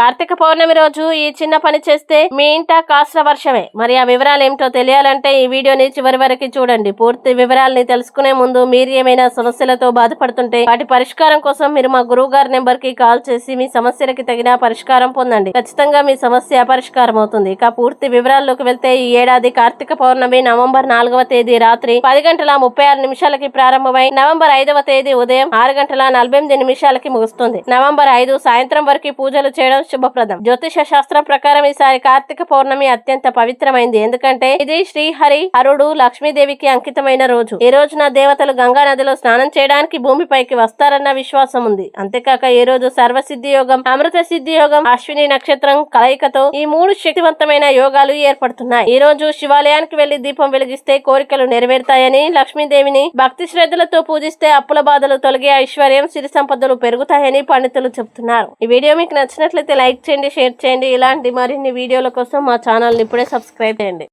కార్తీక పౌర్ణమి రోజు ఈ చిన్న పని చేస్తే మీ ఇంట కాస్త వర్షమే. మరి ఆ వివరాలు ఏమిటో తెలియాలంటే ఈ వీడియోని చివరి వరకు చూడండి. పూర్తి వివరాలని తెలుసుకునే ముందు మీరు ఏమైనా సమస్యలతో బాధపడుతుంటే వాటి పరిష్కారం కోసం మీరు మా గురువు గారి నెంబర్కి కాల్ చేసి మీ సమస్యలకి తగిన పరిష్కారం పొందండి. ఖచ్చితంగా మీ సమస్య పరిష్కారం అవుతుంది. ఇక పూర్తి వివరాల్లోకి వెళ్తే ఈ ఏడాది కార్తీక పౌర్ణమి నవంబర్ నాలుగవ తేదీ రాత్రి పది గంటల ముప్పై ఆరు నిమిషాలకి ప్రారంభమై నవంబర్ ఐదవ తేదీ ఉదయం ఆరు గంటల నలభై ఎనిమిది నిమిషాలకి ముగుస్తుంది. నవంబర్ ఐదు సాయంత్రం వరకు పూజలు చేయడం శుభప్రదం. జ్యోతిష శాస్త్రం ప్రకారం ఈసారి కార్తీక పౌర్ణమి అత్యంత పవిత్రమైంది. ఎందుకంటే ఇది శ్రీహరి హరుడు లక్ష్మీదేవికి అంకితమైన రోజు. ఈ రోజున దేవతలు గంగా నదిలో స్నానం చేయడానికి భూమిపైకి వస్తారన్న విశ్వాసం ఉంది. అంతేకాక ఈ రోజు సర్వసిద్ధి యోగం అమృత సిద్ధి యోగం అశ్విని నక్షత్రం కలయికతో ఈ మూడు శక్తివంతమైన యోగాలు ఏర్పడుతున్నాయి. ఈ రోజు శివాలయానికి వెళ్ళి దీపం వెలిగిస్తే కోరికలు నెరవేరుతాయని లక్ష్మీదేవిని భక్తి శ్రద్ధలతో పూజిస్తే అప్పుల బాధలు తొలగి ఐశ్వర్యం సిరి సంపదలు పెరుగుతాయని పండితులు చెబుతున్నారు. ఈ వీడియో మీకు నచ్చినట్లయితే లైక్ చేయండి షేర్ చేయండి. ఇలాంటి మరిన్ని వీడియోల కోసం మా ఛానల్ని ఇప్పుడే సబ్స్క్రైబ్ చేయండి.